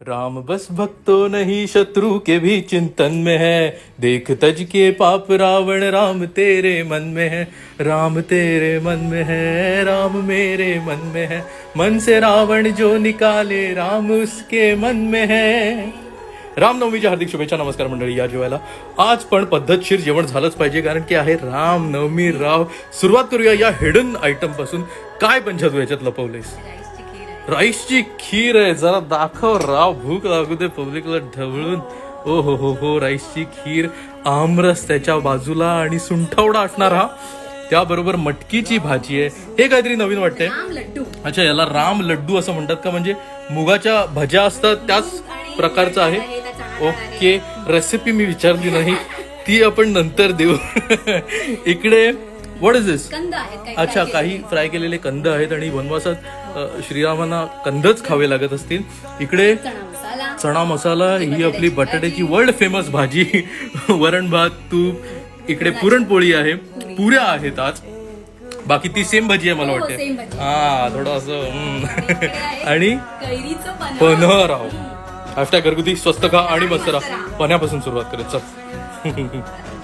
राम बस भक्तों नहीं शत्रु के भी चिंतन में है। देख तज के पाप रावण राम तेरे मन में है। राम तेरे मन में है राम मेरे मन में है। मन से रावण जो निकाले राम उसके मन में है। रामनवमीच्या हार्दिक शुभेच्छा नमस्कार मंडळी या जेवायला. आज पण पद्धतशीर जेवण झालंच पाहिजे कारण की आहे रामनवमी राव. सुरुवात करूया या हिडन आयटमपासून. काय पंचायत याच्यात लपवलेस राईसची खीर आहे. जरा दाखव राव. भूक लागू दे पब्लिकला ढवळून. ओ हो हो हो राईसची खीर आमरस त्याच्या बाजूला आणि सुंठवडा असणार हा. त्याबरोबर मटकीची भाजी आहे. हे काहीतरी नवीन लड्डू. अच्छा याला राम लड्डू असं म्हणतात का? म्हणजे मुगाच्या भज्या असतात त्याच प्रकारचं आहे. ओके रेसिपी मी विचारली नाही. ती आपण नंतर देऊ. इकडे व्हॉट इज दिस कंद आहेत काही अच्छा fry काही फ्राय केलेले कंद आहेत आणि वनवासात अ, श्रीरामांना कंदच खावे लागत असतील. इकडे चणा मसाला. चणा मसाला ही आपली बटाट्याची वर्ल्ड फेमस भाजी. वरण भात तूप इकडे पुरणपोळी आहे. पुऱ्या आहेत आज. बाकी ती सेम भाजी आहे मला हो, वाटते. भाजी. हा थोडं असं हम्म. आणि कैरीचं पन्ह. हॅशटॅग घरगुती स्वस्त खा आणि मस्त राहा. पण्यापासून सुरुवात करत चल.